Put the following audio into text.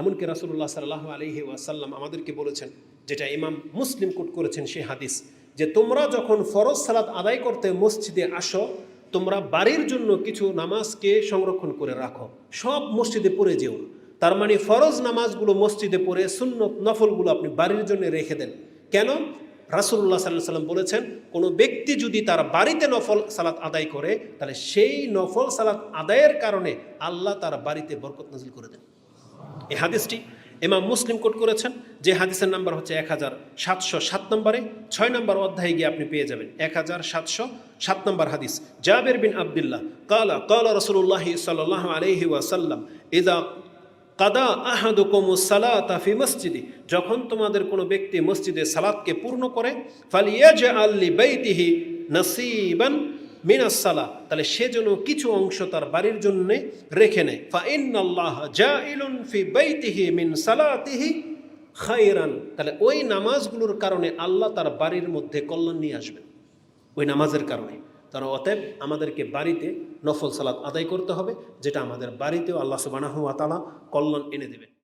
এমনকি রাসুল্লাহ সাল্লাহ আলহি ওয়াসাল্লাম আমাদেরকে বলেছেন, যেটা ইমাম মুসলিম কোট করেছেন সেই হাদিস, যে তোমরা যখন ফরজ সালাত আদায় করতে মসজিদে আসো, তোমরা বাড়ির জন্য কিছু নামাজকে সংরক্ষণ করে রাখো। সব মসজিদে পড়ে যেও তার মানে ফরজ নামাজগুলো মসজিদে পড়ে শূন্য নফলগুলো আপনি বাড়ির জন্য রেখে দেন। কেন? রাসুল্লাহ সাল্লাহ সাল্লাম বলেছেন, কোনো ব্যক্তি যদি তার বাড়িতে নফল সালাত আদায় করে, তাহলে সেই নফল সালাত আদায়ের কারণে আল্লাহ তার বাড়িতে বরকত নাজিল করে দেন। এই হাদিসটি ইমাম মুসলিম কোট করেছেন, যে হাদিসের নাম্বার হচ্ছে এক হাজার সাতশো সাত নম্বরে, ছয় নম্বর অধ্যায়ে গিয়ে আপনি পেয়ে যাবেন এক হাজার সাতশো সাত নম্বর হাদিস। জাবের বিন আবদুল্লাহ কালা কালা রসুল্লাহ সাল্লাহ আলহি ওয়াসাল্লাম ইদা কাদা আহাদুকুম সালাতা ফি মসজিদে যখন তোমাদের কোনো ব্যক্তি মসজিদে সালাতকে পূর্ণ করে ফালিয়াজ আল্লি বাইতিহি নসিবান মিনাস সালা তাহলে সে যেন কিছু অংশ তার বাড়ির জন্য রেখে নেয়। ফা ইন্নাল্লাহ জাইলুন ফি বাইতিহি মিন সালাতিহি খায়রান। তাহলে ওই নামাজগুলোর কারণে আল্লাহ তার বাড়ির মধ্যে কল্যাণ নিয়ে আসবেন ওই নামাজের কারণে। তারা অতএব আমাদেরকে বাড়িতে নফল সালাত আদায় করতে হবে, যেটা আমাদের বাড়িতেও আল্লাহ সুবানাহু আতালা কল্যাণ এনে দেবে।